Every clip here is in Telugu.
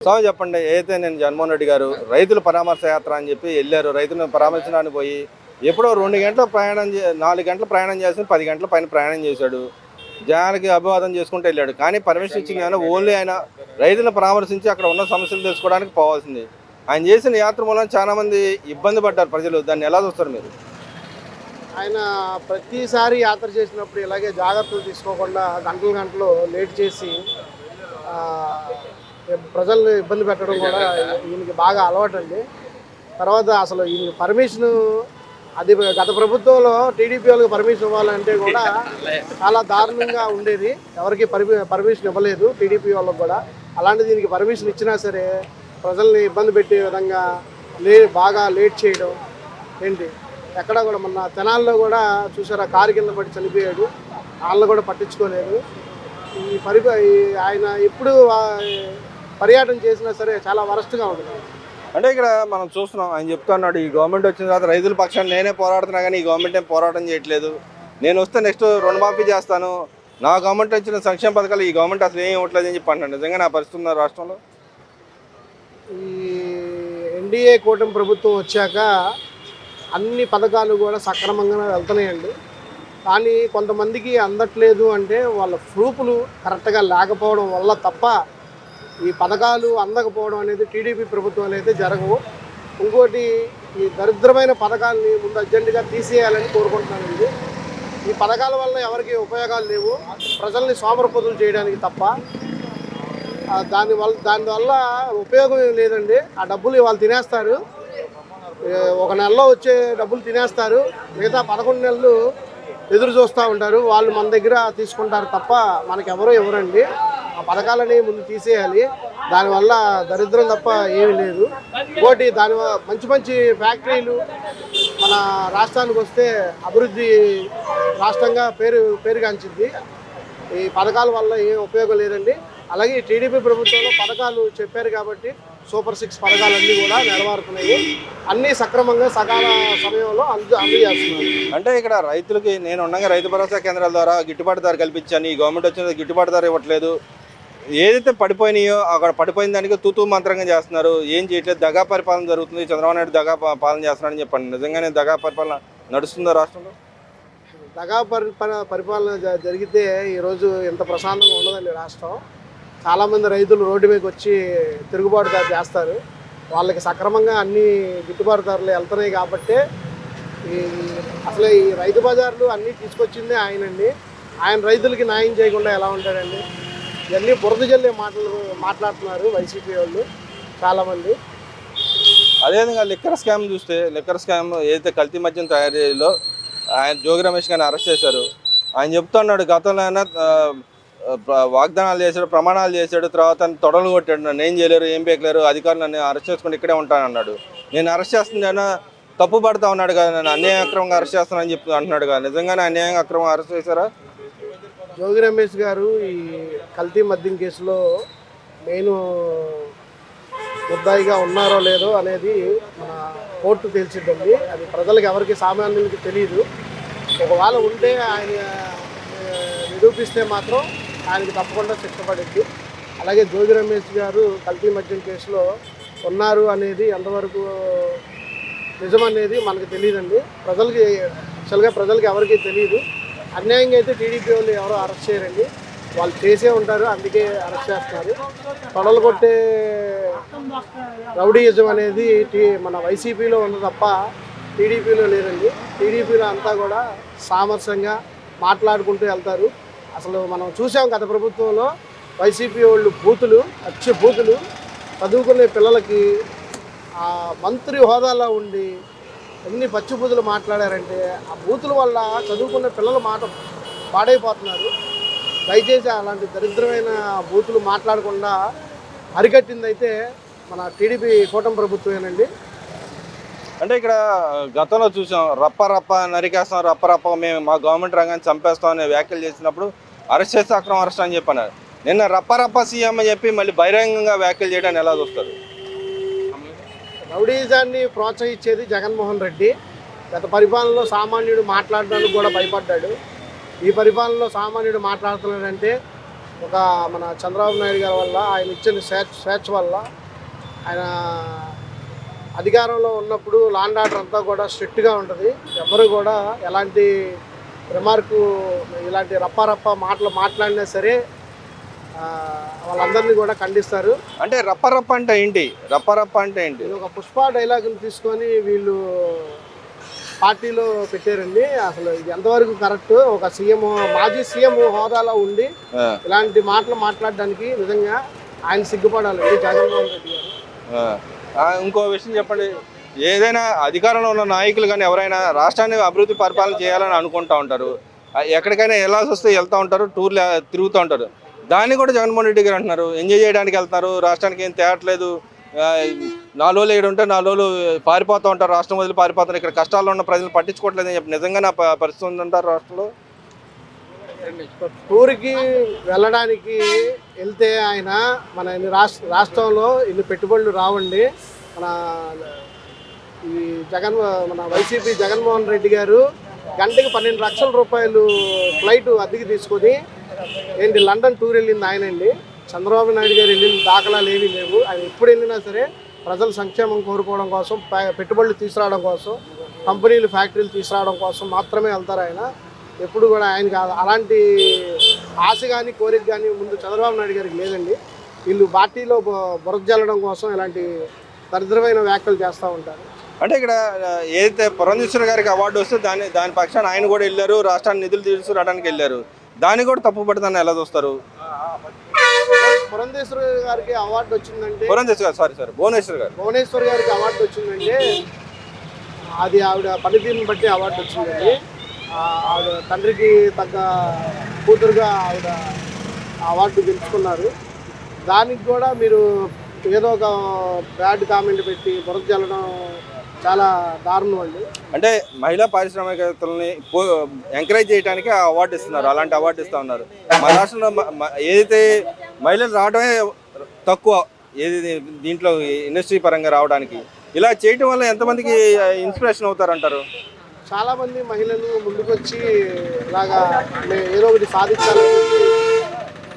స్వామి చెప్పండి ఏదైతే నేను జగన్మోహన్ రెడ్డి గారు రైతుల పరామర్శ యాత్ర అని చెప్పి వెళ్ళారు రైతులను పరామర్శడానికి పోయి ఎప్పుడో రెండు గంటల ప్రయాణం చే- నాలుగు గంటల ప్రయాణం చేసి పది గంటల పైన ప్రయాణం చేశాడు. జనాలకి అభివాదం చేసుకుంటూ వెళ్ళాడు. కానీ పర్మిషన్ ఇచ్చింది కానీ ఓన్లీ ఆయన రైతులను పరామర్శించి అక్కడ ఉన్న సమస్యలు తెలుసుకోవడానికి పోవాల్సింది. ఆయన చేసిన యాత్ర మూలం చాలామంది ఇబ్బంది పడ్డారు ప్రజలు. దాన్ని ఎలా చూస్తారు మీరు? ఆయన ప్రతిసారి యాత్ర చేసినప్పుడు ఇలాగే జాగ్రత్తలు తీసుకోకుండా గంటలు గంటలు లేట్ చేసి ప్రజల్ని ఇబ్బంది పెట్టడం కూడా ఈయనకి బాగా అలవాటు అండి తర్వాత అసలు ఈయనకి పర్మిషన్ అది గత ప్రభుత్వంలో టీడీపీ వాళ్ళకి పర్మిషన్ ఇవ్వాలంటే కూడా చాలా దారుణంగా ఉండేది. ఎవరికి పర్మి పర్మిషన్ ఇవ్వలేదు టీడీపీ వాళ్ళకి కూడా. అలాంటి దీనికి పర్మిషన్ ఇచ్చినా సరే ప్రజల్ని ఇబ్బంది పెట్టే విధంగా లే బాగా లేట్ చేయడం ఏంటి? ఎక్కడ కూడా మొన్న తెనాల్లో కూడా చూసారా కారు కింద పడి చనిపోయాడు. వాళ్ళని కూడా పట్టించుకోలేదు. ఈ పరి ఆయన ఎప్పుడు పర్యటన చేసినా సరే చాలా వరస్ట్గా ఉంటుంది. అంటే ఇక్కడ మనం చూస్తున్నాం ఆయన చెప్తున్నాడు ఈ గవర్నమెంట్ వచ్చిన తర్వాత రైతుల పక్షాన్ని నేనే పోరాడుతున్నా కానీ ఈ గవర్నమెంట్ ఏం పోరాటం చేయట్లేదు. నేను వస్తే నెక్స్ట్ రుణమాఫీ చేస్తాను. నా గవర్నమెంట్ వచ్చిన సంక్షేమ పథకాలు ఈ గవర్నమెంట్ అసలు ఏం ఇవ్వట్లేదు అని చెప్పి అంటాను నిజంగా నా పరిస్థితి ఉందా రాష్ట్రంలో? ఈ ఎన్డీఏ కూటమి ప్రభుత్వం వచ్చాక అన్ని పథకాలు కూడా సక్రమంగా వెళ్తున్నాయండి. కానీ కొంతమందికి అందట్లేదు అంటే వాళ్ళ ప్రూఫ్లు కరెక్ట్గా లేకపోవడం వల్ల తప్ప ఈ పథకాలు అందకపోవడం అనేది టీడీపీ ప్రభుత్వం అనేది జరగవు. ఇంకోటి ఈ దరిద్రమైన పథకాలని ముందు అర్జెంటుగా తీసేయాలని కోరుకుంటున్నానండి ఈ పథకాల వల్ల ఎవరికి ఉపయోగాలు లేవు. ప్రజల్ని సోమరపదులు చేయడానికి తప్ప. ఆ దాని వల్ల దానివల్ల ఉపయోగం ఏం లేదండి. ఆ డబ్బులు వాళ్ళు తినేస్తారు. ఒక నెలలో వచ్చే డబ్బులు తినేస్తారు. మిగతా పదకొండు నెలలు ఎదురు చూస్తూ ఉంటారు. వాళ్ళు మన దగ్గర తీసుకుంటారు తప్ప మనకెవరో ఎవరండి ఇవ్వరండి. ఆ పథకాలని ముందు తీసేయాలి. దానివల్ల దరిద్రం తప్ప ఏమీ లేదు. ఇంకోటి దాని మంచి మంచి ఫ్యాక్టరీలు మన రాష్ట్రానికి వస్తే అభివృద్ధి రాష్ట్రంగా పేరు పేరుగాంచింది. ఈ పథకాల వల్ల ఏం ఉపయోగం లేదండి. అలాగే టీడీపీ ప్రభుత్వంలో పథకాలు చెప్పారు కాబట్టి సూపర్ సిక్స్ పథకాలన్నీ కూడా నెరవేరుతున్నాయి అన్నీ సక్రమంగా సకాల సమయంలో అందు అందజేస్తున్నారు. అంటే ఇక్కడ రైతులకి నేను ఉండగా రైతు భరోసా కేంద్రాల ద్వారా గిట్టుబాటు ధర కల్పించాను. ఈ గవర్నమెంట్ వచ్చిన గిట్టుబాటు ధర ఇవ్వట్లేదు. ఏదైతే పడిపోయినాయో అక్కడ పడిపోయిన దానికి తూతూ మంత్రంగా చేస్తున్నారు. ఏం చేయట్లేదు. దగా పరిపాలన జరుగుతుంది. చంద్రబాబు నాయుడు దగా పాలన చేస్తున్నాడని చెప్పండి. నిజంగానే దగా పరిపాలన నడుస్తుందా రాష్ట్రంలో? దగా పరి పరిపాలన జ- జరిగితే ఈరోజు ఇంత ప్రశాంతంగా ఉండదండి రాష్ట్రం. చాలామంది రైతులు రోడ్డు మీదకి వచ్చి తిరుగుబాటు చేస్తారు. వాళ్ళకి సక్రమంగా అన్ని గిట్టుబాటు ధరలు వెళ్తున్నాయి కాబట్టి ఈ అసలు ఈ రైతు బజార్లు అన్నీ తీసుకొచ్చిందే ఆయనండి. ఆయన రైతులకి న్యాయం చేయకుండా ఎలా ఉంటాడండి? ఇవన్నీ బురద జల్లే మాటలు మాట్లాడుతున్నారు వైసీపీ వాళ్ళు చాలామంది. అదేవిధంగా లిక్కర్ స్కామ్ చూస్తే లిక్కర్ స్కామ్ ఏదైతే కల్తీ మద్యం తయారీలో ఆయన జోగి రమేష్ గారిని అరెస్ట్ చేశారు. ఆయన చెప్తున్నాడు గతంలో ఆయన వాగ్దానాలు చేశాడు ప్రమాణాలు చేశాడు తర్వాత తొడలు కొట్టాడు నన్ను ఏం చేయలేరు ఏం పేకలేరు అధికారులు నన్ను అరెస్ట్ చేసుకుని ఇక్కడే ఉంటాను అన్నాడు. నేను అరెస్ట్ చేస్తుందైనా తప్పు పడతా ఉన్నాడు కదా నన్ను అన్యాయ అక్రమంగా అరెస్ట్ చేస్తానని చెప్పి అంటున్నాడు కదా నిజంగానే అన్యాయంగా అక్రమంగా అరెస్ట్ చేశారా? జోగి రమేష్ గారు ఈ కల్తీ మద్యం కేసులో మెయిన్ ముద్దాయిగా ఉన్నారో లేదో అనేది మన కోర్టు తెలిసిద్దండి. అది ప్రజలకు ఎవరికి సామాన్యులకి తెలియదు ఒకవేళ ఉంటే ఆయన నిరూపిస్తే మాత్రం ఆయనకి తప్పకుండా శిక్ష పడింది. అలాగే జోగి రమేష్ గారు కల్తీ మద్యం కేసులో ఉన్నారు అనేది ఎంతవరకు నిజం అనేది మనకు తెలియదండి. ప్రజలకి యాక్చువల్గా ప్రజలకి ఎవరికి తెలియదు అన్యాయంగా అయితే టీడీపీ వాళ్ళు ఎవరు అరెస్ట్ చేయరండి. వాళ్ళు చేసే ఉంటారు అందుకే అరెస్ట్ చేస్తారు తొడలు కొట్టే రౌడీయిజం అనేది టీ మన వైసీపీలో ఉంది తప్ప టీడీపీలో లేరండి టీడీపీలో అంతా కూడా సామరస్యంగా మాట్లాడుకుంటూ వెళ్తారు. అసలు మనం చూసాం గత ప్రభుత్వంలో వైసీపీ వాళ్ళు బూతులు అచ్చ బూతులు చదువుకునే పిల్లలకి ఆ మంత్రి హోదాలో ఉండి ఎన్ని పచ్చి బూతులు మాట్లాడారంటే ఆ బూతుల వల్ల చదువుకున్న పిల్లలు మాట పాడైపోతున్నారు. దయచేసి అలాంటి దరిద్రమైన బూతులు మాట్లాడకుండా అరికట్టిందైతే మన టీడీపీ కూటమి ప్రభుత్వమేనండి. అంటే ఇక్కడ గతంలో చూసాం రప్ప రప్ప నరికేస్తాం రప్ప రప్ప మేము మా గవర్నమెంట్ రంగాన్ని చంపేస్తాం అనే వ్యాఖ్యలు చేసినప్పుడు అరెస్ట్ చేస్తే అక్రమ అరెస్ట్ అని చెప్పన్నారు. నిన్న రప్ప రప్ప సీఎం అని చెప్పి మళ్ళీ బహిరంగంగా వ్యాఖ్యలు చేయడానికి ఎలా చూస్తారు? రౌడీజాన్ని ప్రోత్సహించేది జగన్మోహన్ రెడ్డి. గత పరిపాలనలో సామాన్యుడు మాట్లాడడానికి కూడా భయపడ్డాడు. ఈ పరిపాలనలో సామాన్యుడు మాట్లాడుతున్నాడంటే ఒక మన చంద్రబాబు నాయుడు గారి వల్ల ఆయన ఇచ్చిన స్వేచ్ఛ స్వేచ్ఛ వల్ల ఆయన అధికారంలో ఉన్నప్పుడు లాండ్ ఆర్డర్ అంతా కూడా స్ట్రిక్ట్గా ఉంటుంది. ఎవరు కూడా ఎలాంటి రిమార్కు ఇలాంటి రప్పారప్ప మాటలు మాట్లాడినా సరే వాళ్ళందరినీ కూడా ఖండిస్తారు. అంటే రప్ప రప్ప అంటే ఏంటి? రప్ప రప్ప అంటే ఏంటి? ఇది ఒక పుష్ప డైలాగుని తీసుకొని వీళ్ళు పార్టీలో పెట్టారండి. అసలు ఇది ఎంతవరకు కరెక్ట్? ఒక సీఎం మాజీ సీఎం హోదాలో ఉండి ఇలాంటి మాటలు మాట్లాడడానికి నిజంగా ఆయన సిగ్గుపడాలండి జగన్మోహన్ రెడ్డి గారు. ఇంకో విషయం చెప్పండి. ఏదైనా అధికారంలో ఉన్న నాయకులు కానీ ఎవరైనా రాష్ట్రాన్ని అభివృద్ధి పరిపాలన చేయాలని అనుకుంటా ఉంటారు. ఎక్కడికైనా వెళ్ళాల్సి వస్తే వెళ్తూ ఉంటారు టూర్లు తిరుగుతూ ఉంటారు. దాన్ని కూడా జగన్మోహన్ రెడ్డి గారు అంటున్నారు. ఎంజాయ్ చేయడానికి వెళ్తున్నారు. రాష్ట్రానికి ఏం తేవట్లేదు నాలుగు రోజులు ఇక్కడ ఉంటే నాలుగు రోజులు పారిపోతూ ఉంటారు. రాష్ట్రం వదిలి పారిపోతారు. ఇక్కడ కష్టాల్లో ఉన్న ప్రజలు పట్టించుకోవట్లేదు అని చెప్పి నిజంగా నా పరిస్థితి ఉందంటారు రాష్ట్రంలో? టూర్కి వెళ్ళడానికి వెళ్తే ఆయన మన ఇన్ని రాష్ట్ర రాష్ట్రంలో ఇన్ని పెట్టుబడులు రావండి. మన ఈ జగన్ మన వైసీపీ జగన్మోహన్ రెడ్డి గారు గంటకి పన్నెండు లక్షల రూపాయలు ఫ్లైట్ అద్దెకి తీసుకొని ఏంటి లండన్ టూర్ వెళ్ళింది ఆయనండి. చంద్రబాబు నాయుడు గారు వెళ్ళిన దాఖలాలు ఏమీ లేవు. ఆయన ఎప్పుడు వెళ్ళినా సరే ప్రజల సంక్షేమం కోరుకోవడం కోసం పెట్టుబడులు తీసుకురావడం కోసం కంపెనీలు ఫ్యాక్టరీలు తీసుకురావడం కోసం మాత్రమే వెళ్తారు ఆయన. ఎప్పుడు కూడా ఆయనకి అలాంటి ఆశ కానీ కోరిక కానీ ముందు చంద్రబాబు నాయుడు గారికి లేదండి. వీళ్ళు పార్టీలో బు- బురద జల్లడం కోసం ఇలాంటి దరిద్రమైన వ్యాఖ్యలు చేస్తూ ఉంటారు. అంటే ఇక్కడ ఏదైతే పురంధేశ్వర గారికి అవార్డు వస్తే దాని దాని పక్షాన ఆయన కూడా వెళ్ళారు రాష్ట్రాన్ని నిధులు తీసుకురావడానికి వెళ్ళారు. దాన్ని కూడా తప్పు పడుతుందని ఎలా చూస్తారు? పురంధేశ్వర గారికి అవార్డు వచ్చిందంటే పురంధేశ్వర్ గారు సారీ సార్ భువనేశ్వర్ గారు. భువనేశ్వర్ గారికి అవార్డు వచ్చిందంటే అది ఆవిడ పనితీరుని బట్టి అవార్డు వచ్చిందండి. ఆవిడ తండ్రికి తగ్గ కూతురుగా ఆవిడ అవార్డు గెలుచుకున్నారు. దానికి కూడా మీరు ఏదో ఒక బ్యాడ్ కామెంట్ పెట్టి బురద చల్లడం చాలా దారుణం అండి. అంటే మహిళా పారిశ్రామికవేత్తలని ఎంకరేజ్ చేయడానికి ఆ అవార్డు ఇస్తున్నారు అలాంటి అవార్డు ఇస్తా ఉన్నారు. మన రాష్ట్రంలో ఏదైతే మహిళలు రావడమే తక్కువ ఏది దీంట్లో ఇండస్ట్రీ పరంగా రావడానికి ఇలా చేయటం వల్ల ఎంతమందికి ఇన్స్పిరేషన్ అవుతారంటారు? చాలా మంది మహిళలు ముందుకొచ్చి ఇలాగా ఏదో ఒకటి సాధించాలని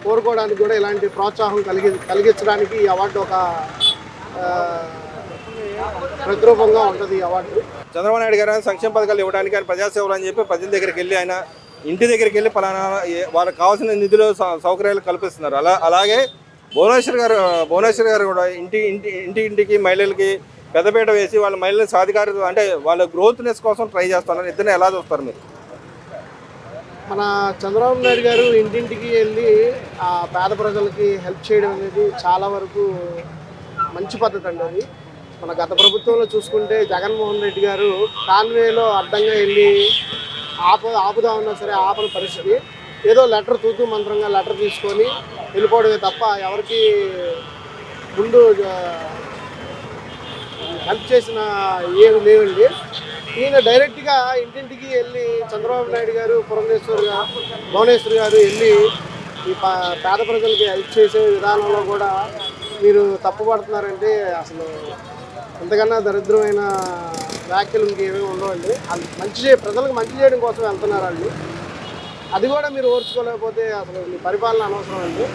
కోరుకోవడానికి కూడా ఇలాంటి ప్రోత్సాహం కలిగి కలిగించడానికి ఈ అవార్డు ఒక ప్రతిరూపంగా ఉంటుంది ఈ అవార్డు. చంద్రబాబు నాయుడు గారు సంక్షేమ పథకాలు ఇవ్వడానికి ఆయన ప్రజాసేవలు అని చెప్పి ప్రజల దగ్గరికి వెళ్ళి ఆయన ఇంటి దగ్గరికి వెళ్ళి పలానా వాళ్ళకి కావాల్సిన నిధులు సౌకర్యాలు కల్పిస్తున్నారు. అలా అలాగే భువనేశ్వర్ గారు భువనేశ్వర్ గారు కూడా ఇంటి ఇంటి ఇంటి ఇంటికి మహిళలకి పెద్దపీట వేసి వాళ్ళ మహిళల సాధికారత అంటే వాళ్ళ గ్రోత్నెస్ కోసం ట్రై చేస్తున్నారు. ఇద్దరిని ఎలా చూస్తారు మీరు? మన చంద్రబాబు నాయుడు గారు ఇంటింటికి వెళ్ళి ఆ పేద ప్రజలకి హెల్ప్ చేయడం అనేది చాలా వరకు మంచి పద్ధతి అండి అది. మన గత ప్రభుత్వంలో చూసుకుంటే జగన్మోహన్ రెడ్డి గారు కాన్వేలో అడ్డంగా వెళ్ళి ఆప ఆపుదామన్నా సరే ఆపని పరిస్థితి. ఏదో లెటర్ తూతూ మంత్రంగా లెటర్ తీసుకొని వెళ్ళిపోవడమే తప్ప ఎవరికి ముందు హెల్ప్ చేసిన ఏమి లేవండి. ఈయన డైరెక్ట్గా ఇంటింటికి వెళ్ళి చంద్రబాబు నాయుడు గారు పురంధేశ్వర్ గారు భువనేశ్వర్ గారు వెళ్ళి ఈ పేద ప్రజలకి హెల్ప్ చేసే విధానంలో కూడా మీరు తప్పుపడుతున్నారంటే అసలు అంతకన్నా దరిద్రమైన వ్యాఖ్యలు ఇంకేమీ ఉండవండి. అది మంచి చే ప్రజలకు మంచి చేయడం కోసం వెళ్తున్నారు వాళ్ళు. అది కూడా మీరు ఓర్చుకోలేకపోతే అసలు మీ పరిపాలన అనవసరం అండి